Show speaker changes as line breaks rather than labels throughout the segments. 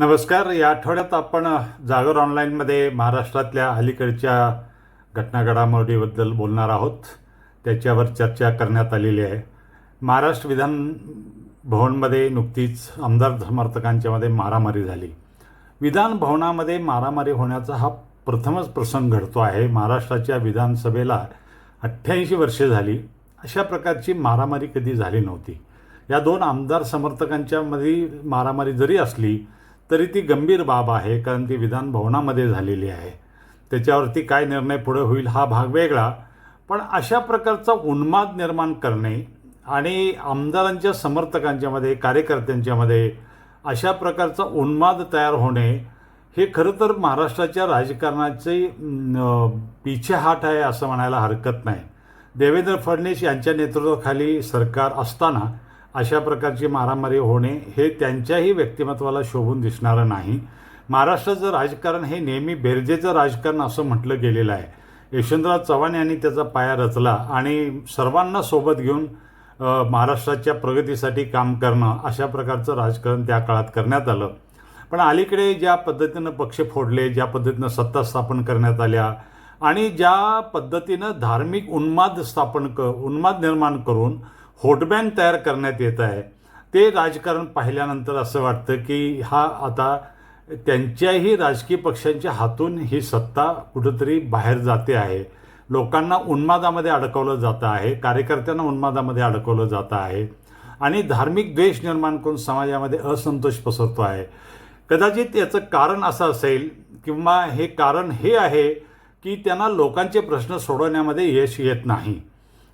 नमस्कार. या आठवड्यात आपण जागर ऑनलाईनमध्ये महाराष्ट्रातल्या अलीकडच्या घटना घडामोडीबद्दल बोलणार आहोत. त्याच्यावर चर्चा करण्यात आलेली आहे. महाराष्ट्र विधान भवनमध्ये नुकतीच आमदार समर्थकांच्यामध्ये मारामारी झाली. विधान भवनामध्ये मारामारी होण्याचा हा प्रथमच प्रसंग घडतो आहे. महाराष्ट्राच्या विधानसभेला अठ्ठ्याऐंशी वर्षे झाली. अशा प्रकारची मारामारी कधी झाली नव्हती. या दोन आमदार समर्थकांच्यामध्ये मारामारी जरी असली तरी ती गंभीर बाब आहे कारण ती विधान भवनामध्ये झालेली आहे. त्याच्यावरती काय निर्णय पुढे होईल हा भाग वेगळा पण अशा प्रकारचा उन्माद निर्माण करणे आणि आमदारांच्या समर्थकांच्यामध्ये कार्यकर्त्यांच्यामध्ये अशा प्रकारचा उन्माद तयार होणे हे खरं तर महाराष्ट्राच्या राजकारणाचे पिछेहाट आहे असं म्हणायला हरकत नाही. देवेंद्र फडणवीस यांच्या नेतृत्वाखाली सरकार असताना अशा प्रकारची मारामारी होणे हे त्यांच्याही व्यक्तिमत्वाला शोभून दिसणारं नाही. महाराष्ट्राचं राजकारण हे नेहमी बेरजेचं राजकारण असं म्हटलं गेलेलं आहे. यशवंतराव चव्हाण यांनी त्याचा पाया रचला आणि सर्वांना सोबत घेऊन महाराष्ट्राच्या प्रगतीसाठी काम करणं अशा प्रकारचं राजकारण त्या काळात करण्यात आलं. पण अलीकडे ज्या पद्धतीनं पक्ष फोडले ज्या पद्धतीनं सत्ता स्थापन करण्यात आल्या आणि ज्या पद्धतीनं धार्मिक उन्माद स्थापन क उन्माद निर्माण करून होटबॅन तयार करण्यात येत आहे. ते राजकारण पाहिल्यानंतर असं वाटतं की हा आता त्यांच्याही राजकीय पक्षांच्या हातून ही सत्ता कुठंतरी बाहेर जाते आहे. लोकांना उन्मादामध्ये अडकवलं जातं आहे. कार्यकर्त्यांना उन्मादामध्ये अडकवलं जातं आहे. आणि धार्मिक द्वेष निर्माण करून समाजामध्ये असंतोष पसरतो आहे. कदाचित याचं कारण असं असेल किंवा हे कारण हे आहे की त्यांना लोकांचे प्रश्न सोडवण्यामध्ये यश येत नाही.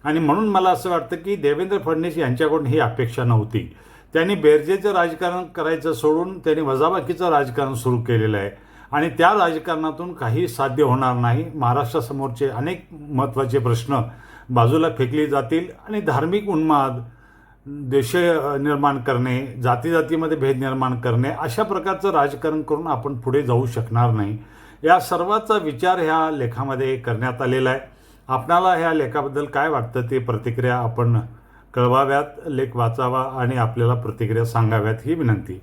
आणि म्हणून मला असं वाटतं की देवेंद्र फडणवीस यांच्याकडून ही अपेक्षा नव्हती. त्यांनी बेरजेचं राजकारण करायचं सोडून त्यांनी वजाबाकीचं राजकारण सुरू केलेलं आहे. आणि त्या राजकारणातून काही साध्य होणार नाही. महाराष्ट्रासमोरचे अनेक महत्त्वाचे प्रश्न बाजूला फेकले जातील आणि धार्मिक उन्माद देश निर्माण करणे जाती जातीमध्ये भेद निर्माण करणे अशा प्रकारचं राजकारण करून आपण पुढे जाऊ शकणार नाही. या सर्वाचा विचार ह्या लेखामध्ये करण्यात आलेला आहे. आपणाला ह्या लेखाबद्दल काय वाटतं ते प्रतिक्रिया आपण कळवाव्यात लेख वाचावा आणि आपल्याला प्रतिक्रिया सांगाव्यात ही विनंती.